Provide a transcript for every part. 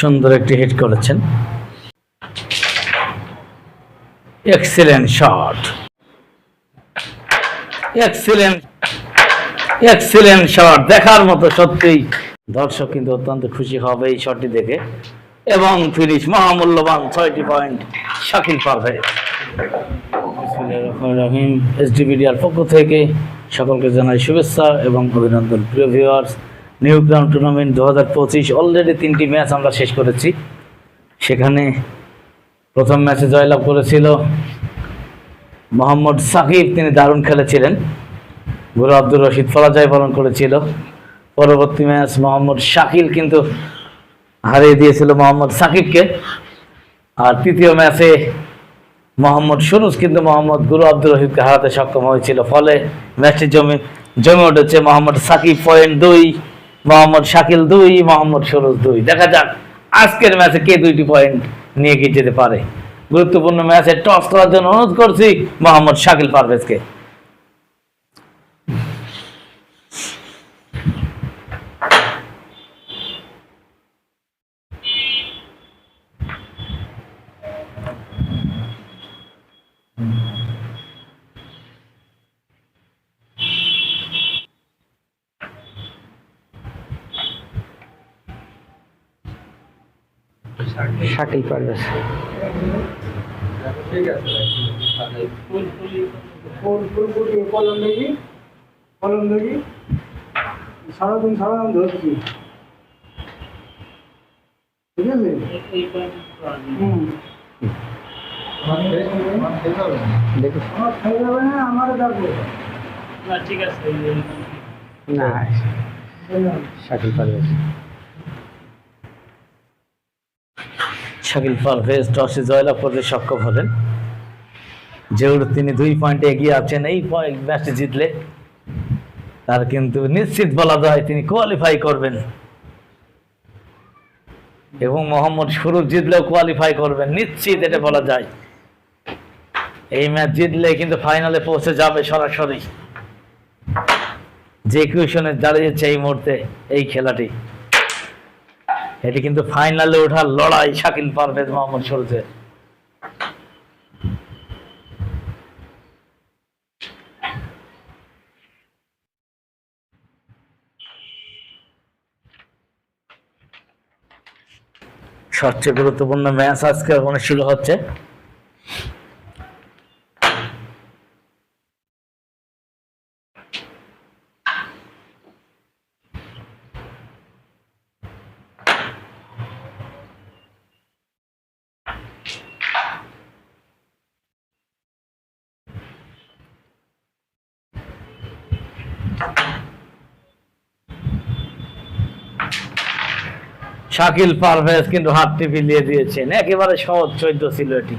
সুন্দর একটি হিট করেছেন। Excellent shot excellent excellent shot দেখার মতো সত্যিই দর্শক কিন্তু অত্যন্ত খুশি হবে এই শটটি দেখে। এবং ফিনিশ মহামূল্যবান ছয়টি পয়েন্ট শাকিল পারভেজ রহিম। এসডিবিডিআর পক্ষ থেকে সকলকে জানাই শুভেচ্ছা এবং অভিনন্দন। প্রিয় ভিউয়ার্স নিউ গ্রাউন্ড টুর্নামেন্ট দু হাজার পঁচিশ অলরেডি তিনটি ম্যাচ আমরা শেষ করেছি। সেখানে প্রথম ম্যাচে জয়লাভ করেছিল মোহাম্মদ সাকিব, তিনি দারুণ খেলেছিলেন। গুরু আব্দুর রশিদ পরাজয় পালন করেছিল। পরবর্তী ম্যাচ মোহাম্মদ শাকিল কিন্তু হারিয়ে দিয়েছিল মোহাম্মদ সাকিবকে। আর তৃতীয় ম্যাচে মোহাম্মদ সুরুজ কিন্তু মোহাম্মদ গুরু আব্দুর রহিদকে হারাতে সক্ষম হয়েছিল। ফলে ম্যাচটি জমে জমে উঠেছে মোহাম্মদ সাকিব পয়েন্ট দুই। মোহাম্মদ শাকিল দুই, মোহাম্মদ সরোজ দুই। দেখা যাক, আজকের ম্যাচে কে দুইটি পয়েন্ট নিয়ে গিয়ে যেতে পারে। গুরুত্বপূর্ণ ম্যাচে টস করার জন্য অনুরোধ করছি মোহাম্মদ শাকিল পারভেজকে। শাকিল পারভেজ কলম দেখি কলম দেখি। সারাদিন সারাদিন ধরছি। ঠিক আছে? হুম। দেখি আমার খেয়ে যাবে না আমারও ডাকবে না শাকিল পারভেজ শাকিল পারভেজ টসে জয়লাভ করতে সক্ষম হলেন। যেহেতু তিনি দুই পয়েন্টে এগিয়ে আছেন। এই পয়েন্ট ম্যাচটি জিতলে তার কিন্তু নিশ্চিত বলা যায় তিনি কোয়ালিফাই করবেন। এবং মোহাম্মদ সুরুজ জিতলেও কোয়ালিফাই করবেন। নিশ্চিত এটা বলা যায়। এই ম্যাচ জিতলে কিন্তু ফাইনালে পৌঁছে যাবে সরাসরি। যে কিউশনে দাঁড়িয়েছে এই মুহূর্তে এই খেলাটি। এটি কিন্তু ফাইনালে ওঠার লড়াই শাকিল পারভেজ মোহাম্মদ সুরজের সবচেয়ে গুরুত্বপূর্ণ ম্যাচ আজকে অনুষ্ঠিত হচ্ছে। শাকিল পারভেজ কিন্তু হাতটি বিলিয়ে দিয়েছেন। একেবারে সহজ চৈদ্য ছিল এটি।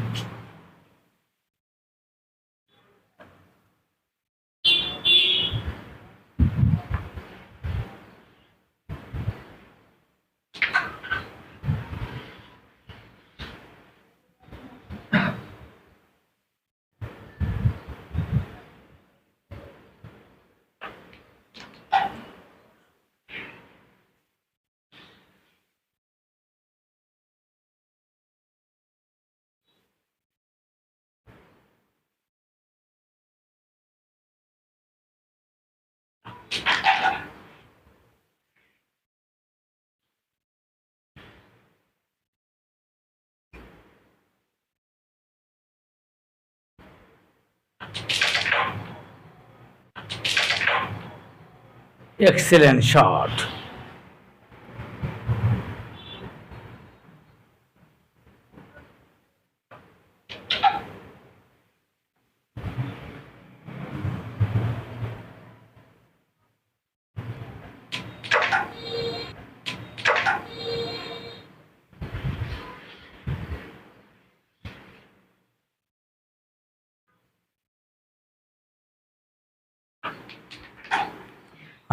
এক্সিলেন্ট শট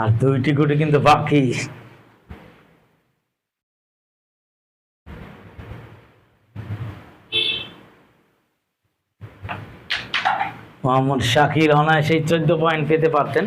আর দুইটি গুটি কিন্তু বাকি। মোহাম্মদ শাকির অনায়াসেই চোদ্দ পয়েন্ট পেতে পারতেন।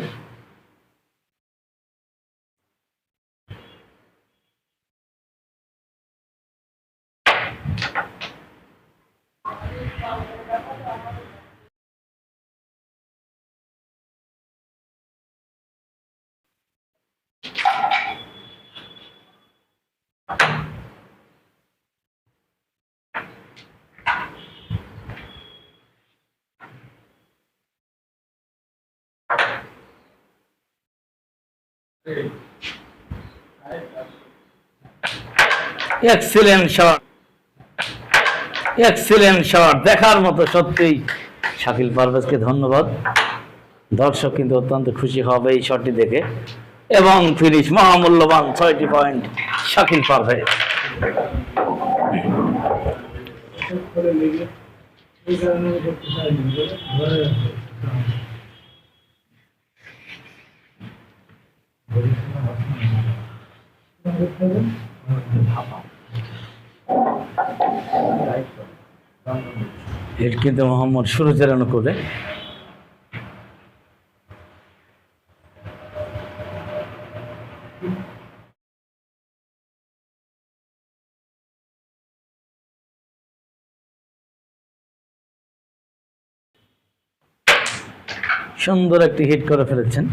এক্সিলেন্ট শট এক্সিলেন্ট শট দেখার মতো সত্যিই শাকিল পারভেজকে ধন্যবাদ। দর্শক কিন্তু অত্যন্ত খুশি হবে এই শটটি দেখে। এবং ফিনিশ মহামূল্যবান ছয়টি পয়েন্ট শাকিল পারভেজ। এই কারণে কিন্তু মোহাম্মদ সুরজের অনুকূলে সুন্দর একটি হিট করে ফেলেছেন।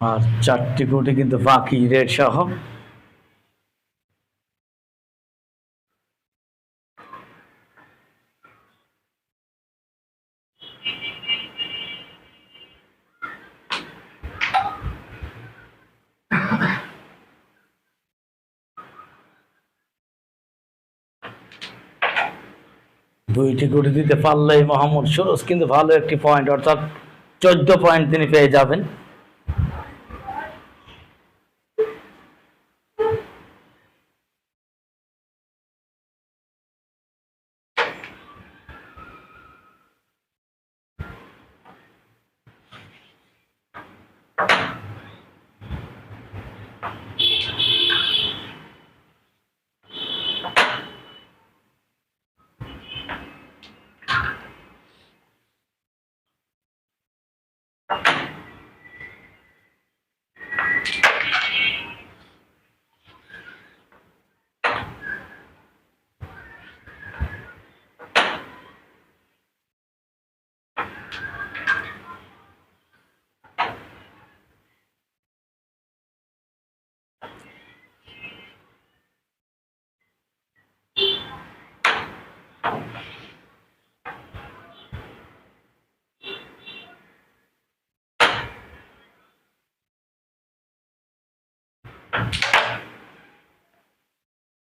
আর চারটি কোটি কিন্তু বাকি রেড সহ। দুইটি গুটি দিতে পারলেই মোহাম্মদ সুরজ, কিন্তু ভালো একটি পয়েন্ট অর্থাৎ চোদ্দ পয়েন্ট তিনি পেয়ে যাবেন।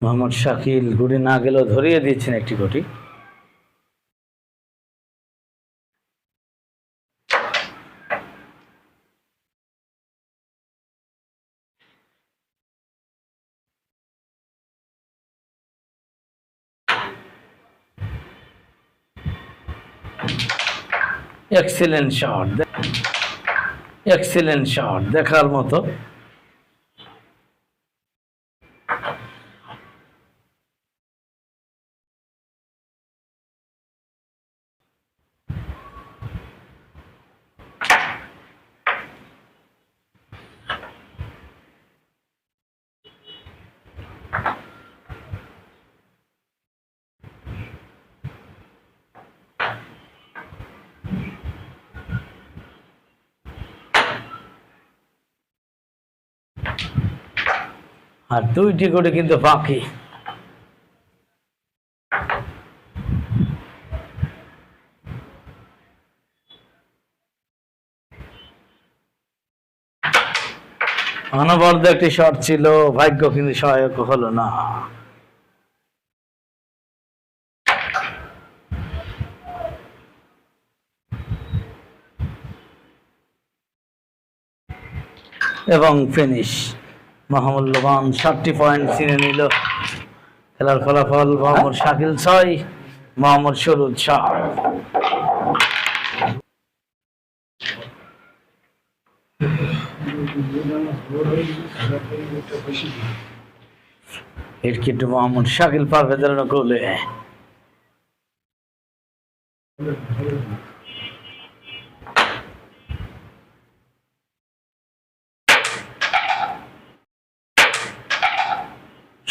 মোহাম্মদ শাকিল গুড়ি না গেলেও ধরিয়ে দিচ্ছেন একটি গুটি। এক্সিলেন্ট শট এক্সিলেন্ট শট দেখার মতো আর দুইটি করে কিন্তু বাকি। অনবরত একটি শট ছিল, ভাগ্য কিন্তু সহায়ক হলো না। এবং ফিনিশ মহামূল্যবান ষাটটি পয়েন্ট ছিনে নিল। খেলার ফলাফল মোহাম্মদ শাকিল ছয় মোহাম্মদ সরুদ শাহ কিন্তু মোহাম্মদ শাকিল পারভেদের অনুকূলে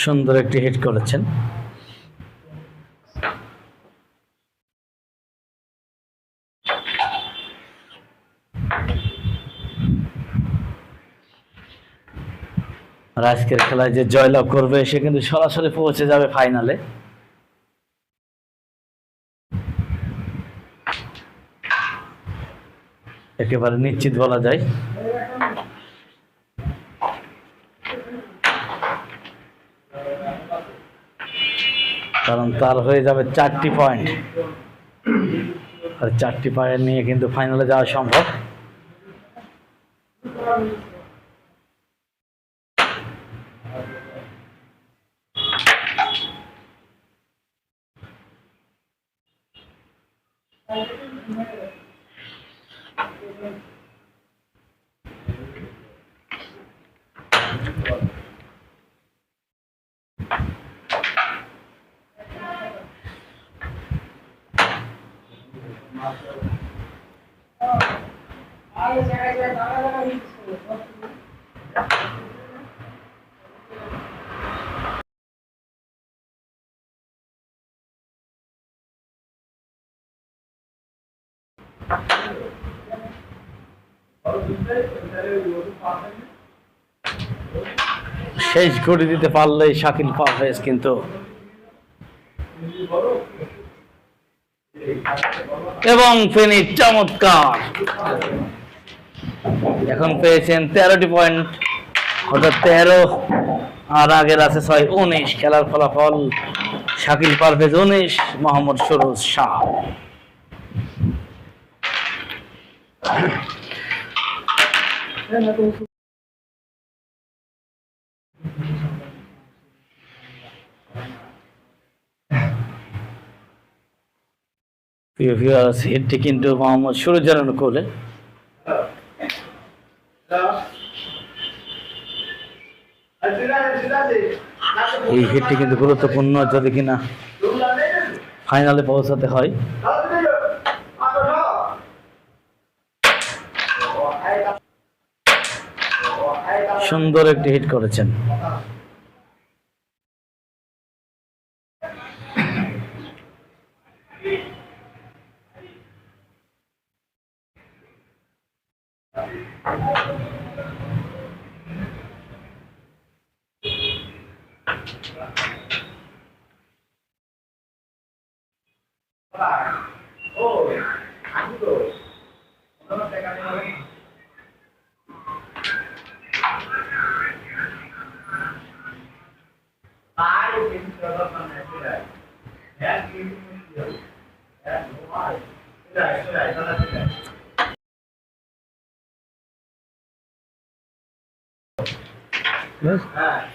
সুন্দর একটি হিট করেছেন। আজকের খেলায় যে জয়লাভ করবে, সে কিন্তু সরাসরি পৌঁছে যাবে ফাইনালে একেবারে নিশ্চিত বলা যায়। কারণ তার হয়ে যাবে চারটি পয়েন্ট আর চারটি পয়েন্ট নিয়ে কিন্তু ফাইনালে যাওয়া সম্ভব। শেষ করে দিতে পারলেই শাকিল পারভেজ কিন্তু। এবং ফেনি চমৎকার। এখন পেয়েছেন তেরোটি পয়েন্ট, অর্থাৎ তেরো। আর আগের আছে ছয়, উনিশ। খেলার ফলাফল শাকিল পারভেজ উনিশ, মোহাম্মদ সরোজ শাহ। প্রিয় কিন্তু মোহাম্মদ সুরজার অনুকূলে এই হিটটি কিন্তু গুরুত্বপূর্ণ, যদি কিনা ফাইনালে পৌঁছাতে হয়। সুন্দর একটি হিট করেছেন।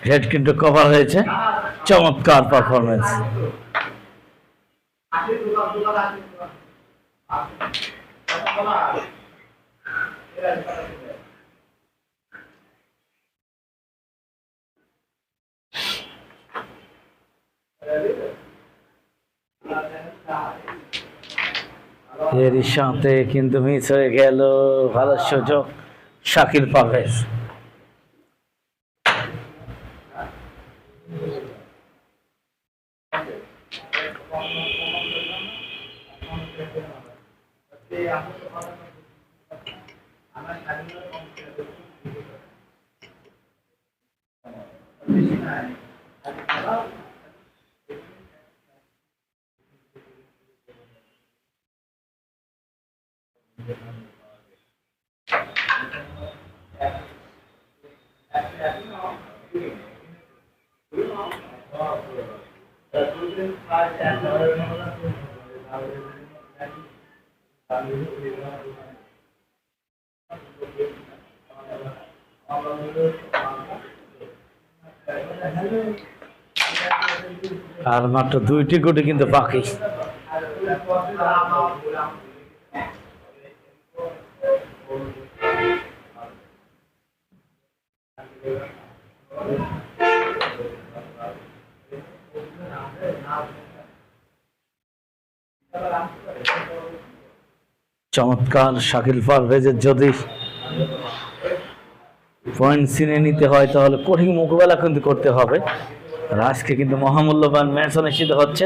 হেড কিন্তু কভার হয়েছে। চমৎকার পারফরমেন্স এরই সাথে কিন্তু মিস হয়ে গেল। ভালো সুযোগ। শাকিল পারভেজ। আর মাত্র দুইটি গুটি কিন্তু বাকি। চমৎকার শাকিল পারভেজের যদি পয়েন্ট চিনে নিতে হয়, তাহলে কঠিন মোকাবেলা কিন্তু করতে হবে। আজকে কিন্তু মহামূল্যবান ম্যাচ অনুষ্ঠিত হচ্ছে।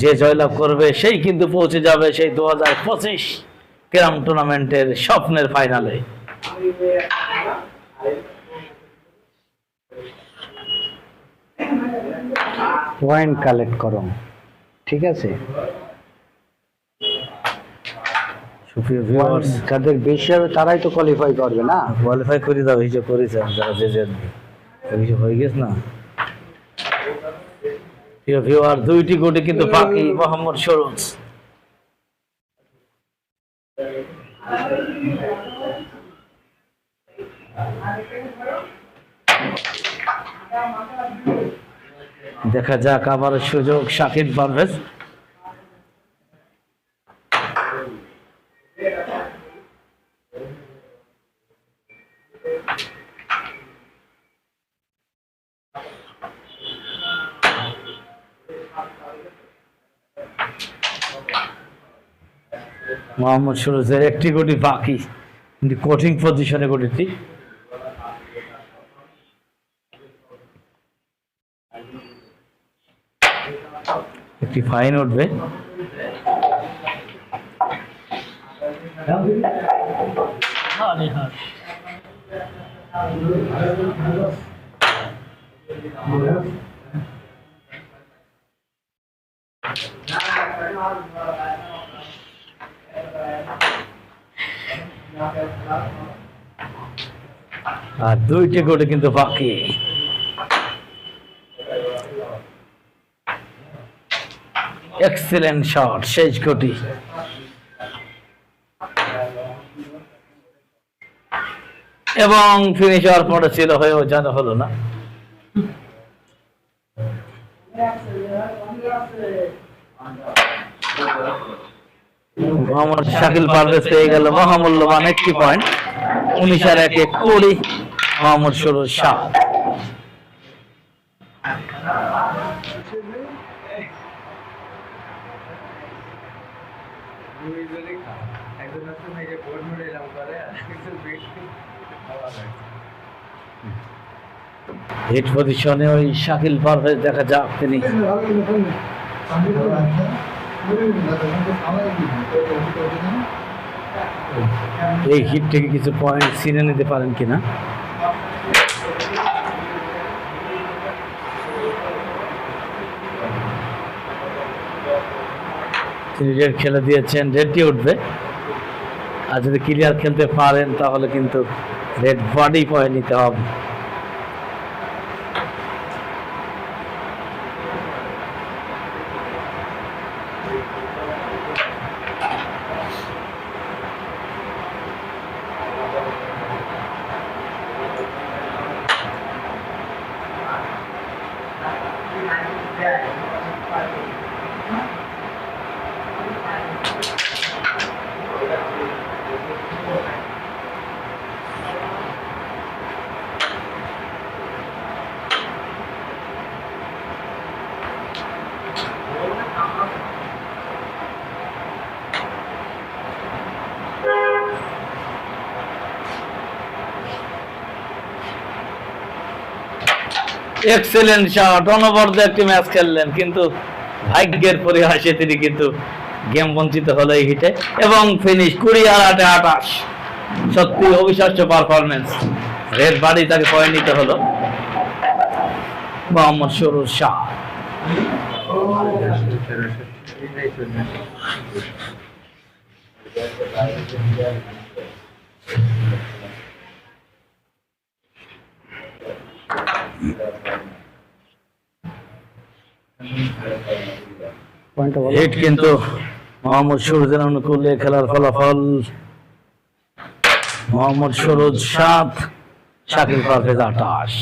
যে জয়লাভ করবে সেই কিন্তু পৌঁছে যাবে সেই দু হাজার পঁচিশ ক্যারাম টুর্নামেন্টের স্বপ্নের ফাইনালে। পয়েন্ট কালেক্ট করো ঠিক আছে? যাদের বেশি হবে তারাই তো কোয়ালিফাই করবে না? কোয়ালিফাই করে দাও হিসেব করেছে যারা যে যে হয়ে গেছে না? প্রিয় ভিউয়ার দুইটি গোটে কিন্তু বাকি মোহাম্মদ সরোজ। দেখা যাক আবার সুযোগ শাকিব পারভেজ। মোহাম্মদ সুরজের একটি গুটি বাকি কিন্তু কঠিন পজিশনে গুটিটি একটি ফাইন উঠবে। আর দুইটি গোটে কিন্তু বাকি। এক্সিলেন্ট শট শেষ গতি এবং ফিনিশ হওয়ার পরে ছিল হয়েও জানা হলো না। মোহাম্মদ শাকিল পারভেজ পেয়ে গেল মহামূল্যবান একটি পয়েন্ট উনিশ আর একে কুড়ি। মোহাম্মদ সরোজ শাহ। হিট পজিশনে ওই শাকিল পারভেজ দেখা যাক তিনি। এই হিট থেকে কিছু পয়েন্ট ছিনে নিতে পারেন কিনা। তিনি রেড খেলে দিয়েছেন রেডটি উঠবে। আর যদি ক্লিয়ার খেলতে পারেন, তাহলে কিন্তু রেড বডি পয়েন্ট নিতে হবে। এক্সেলেন্ট শট অনবরত একটি ম্যাচ খেললেন, কিন্তু ভাগ্যের পরিহাসে তিনি কিন্তু গেম বঞ্চিত হলো এই হিটে এবং ফিনিশ কুড়ি আর আটে আটাশ সত্যি অবিশ্বাস্য পারফরমেন্স রেড বাড়ি তাকে পয়েন্ট নিতে হলো। মোহাম্মদ সরুর শাহ বলো হিট কিন্তু মোহাম্মদ সুরজের অনুকূলে খেলার ফলাফল। মোহাম্মদ সুরজ সাত শাকিল পারভেজ আঠাশ।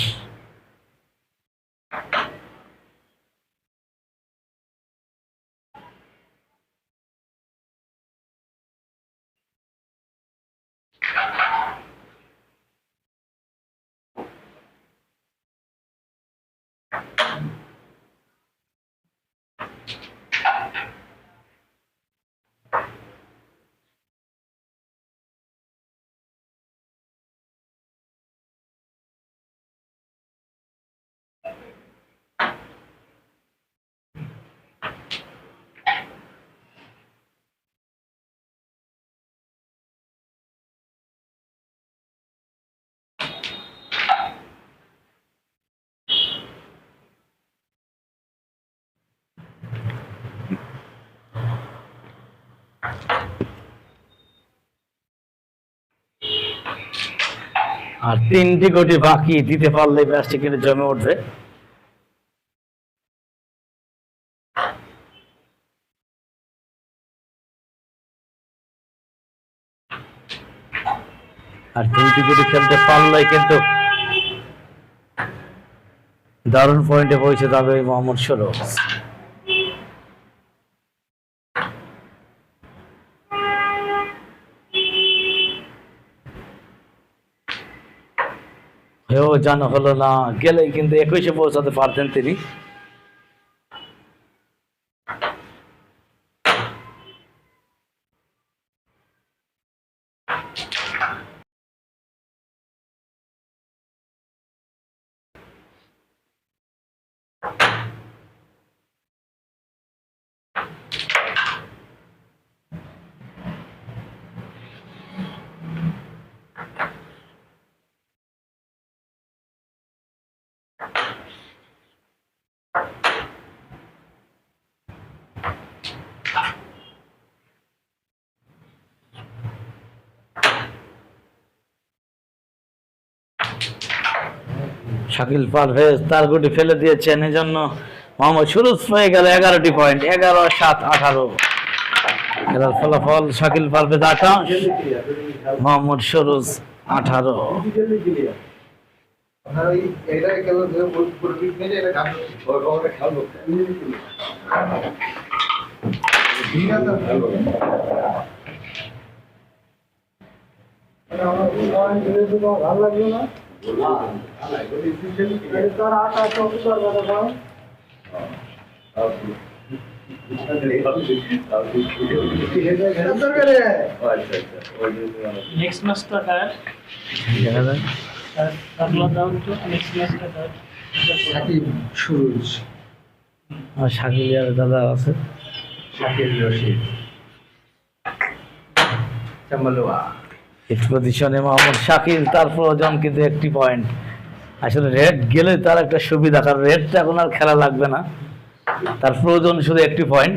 আর তিনটি কোটি বাকি দিতে পারলে ম্যাচটি কিন্তু জমে উঠবে। আর তিনটি কোটি খেলতে পারলে কিন্তু দারুণ পয়েন্টে পৌঁছে যাবে মোহাম্মদ সরোজ। হেও জানা হলো না। গেলে কিন্তু একুশে পৌঁছাতে পারতেন তিনি। শাকিল পারভেজ তার গুটি ফেলে দিয়েছেন এই জন্য মোহাম্মদ সুরুজ পেয়ে গেল এগারোটি পয়েন্ট এগারো, সাত, আঠারো। খেলার ফলাফল শাকিল পারভেজ আঠাশ মোহাম্মদ সুরুজ আঠারো। আপনার ওই এটা কেন ধরে পুরো পিক নিয়ে এটা কাজ ওর কমরে খেলব ঠিক আছে। খেলব আমার পয়েন্ট দিলে তো তোমার ভালো লাগল না। এই তোর আটা চৌকি করবে তো দাও। দরকারে নেক্সট সাকিব সুরজ আমার শাকিল দাদা আছে। রশিদ। চাম্বালোয়া। ফিফথ পজিশনে মোহাম্মদ শাকিল তার প্রয়োজন কিন্তু একটি পয়েন্ট আসলে রেড গেলে তার একটা সুবিধা কারণ রেডটা এখন আর খেলা লাগবে না। তার প্রয়োজন শুধু একটি পয়েন্ট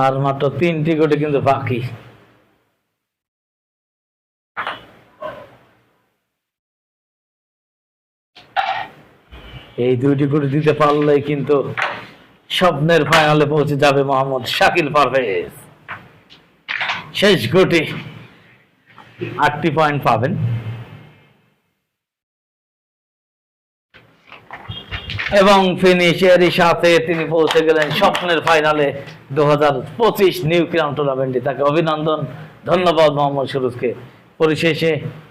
আর মাত্র তিনটি কোটি কিন্তু বাকি। এই দুইটি কোটি দিতে পারলে কিন্তু স্বপ্নের ফাইনালে পৌঁছে যাবে মোহাম্মদ শাকিল পারভেজ শেষ কোটি আটটি পয়েন্ট পাবেন। এবং ফিনিশেরই সাথে তিনি পৌঁছে গেলেন স্বপ্নের ফাইনালে দু হাজার পঁচিশ নিউ ক্রাউন টুর্নামেন্টে তাকে অভিনন্দন, ধন্যবাদ মোহাম্মদ সুরুজকে। পরিশেষে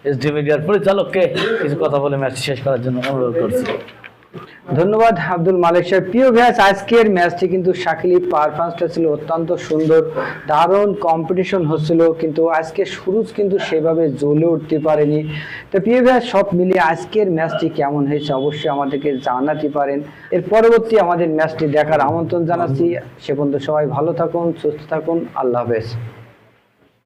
এসডি মিডিয়ার পরিচালককে কিছু কথা বলে ম্যাচটি শেষ করার জন্য অনুরোধ করছি। ধন্যবাদ, আব্দুল মালিক সাহেব। প্রিয় ভ্যাস আজকের ম্যাচটি কিন্তু শাকিলি পারফরমেন্সটা ছিল অত্যন্ত সুন্দর, দারুণ কম্পিটিশন হচ্ছিল, কিন্তু আজকে সুরজ কিন্তু সেভাবে জ্বলে উঠতে পারেনি। তো প্রিয় ভ্যাস সব মিলিয়ে আজকের ম্যাচটি কেমন হয়েছে অবশ্যই আমাদেরকে জানাতে পারেন। এর পরবর্তী আমাদের ম্যাচটি দেখার আমন্ত্রণ জানাচ্ছি। সে পর্যন্ত সবাই ভালো থাকুন, সুস্থ থাকুন, আল্লাহ হাফেজ।